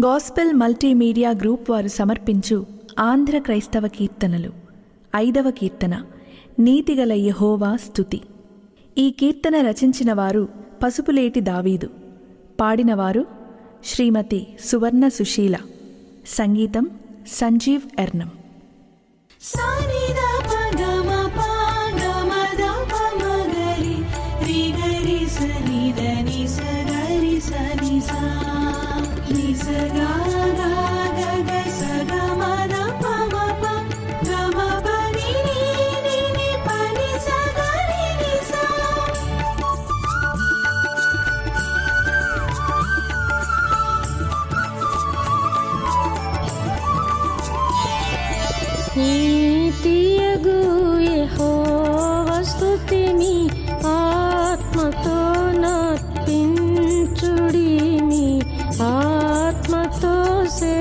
Gospel multimedia group వారు సమర్పించు ఆంధ్ర క్రైస్తవ కీర్తనలు. ఐదవ కీర్తన నీతిగల యహోవా స్థుతి ఈ కీర్తన రచించిన వారు పసుపులేటి దావీదు. పాడినవారు శ్రీమతి సువర్ణ సుశీల. సంగీతం సంజీవ్ ఎర్నం. నీతియగు యెహోవా స్తుతి మీ ఆత్మతో ఆత్మతో సే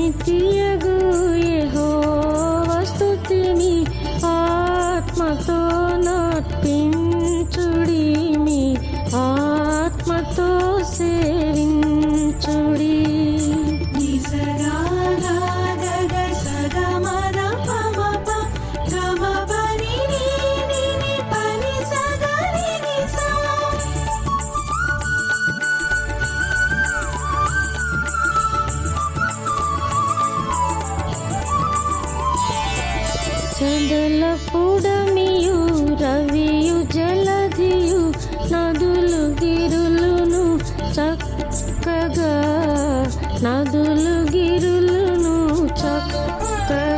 অনেক আগু এ చదల పుడమియు రవియు జలధియు నదులు గిరులును చక్కగా నదులు గిరులును చక్కగా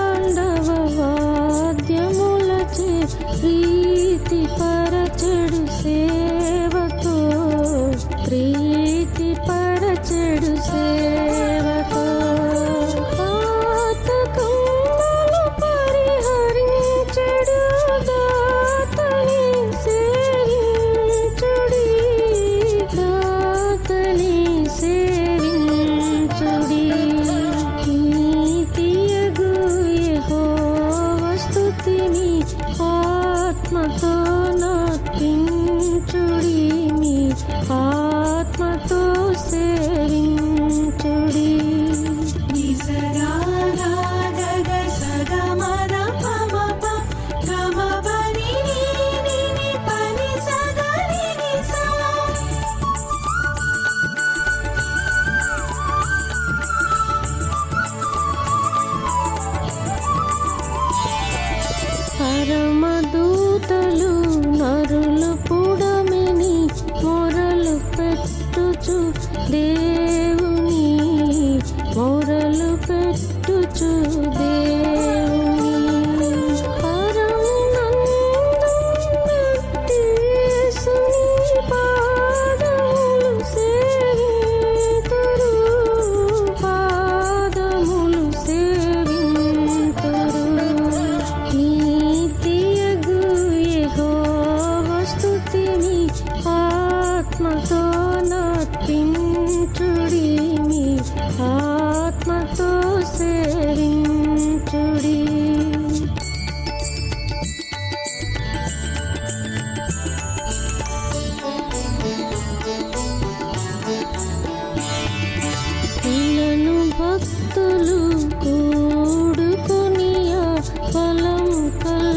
你。భక్తులు కూడుకొనియా బలం కలిగిన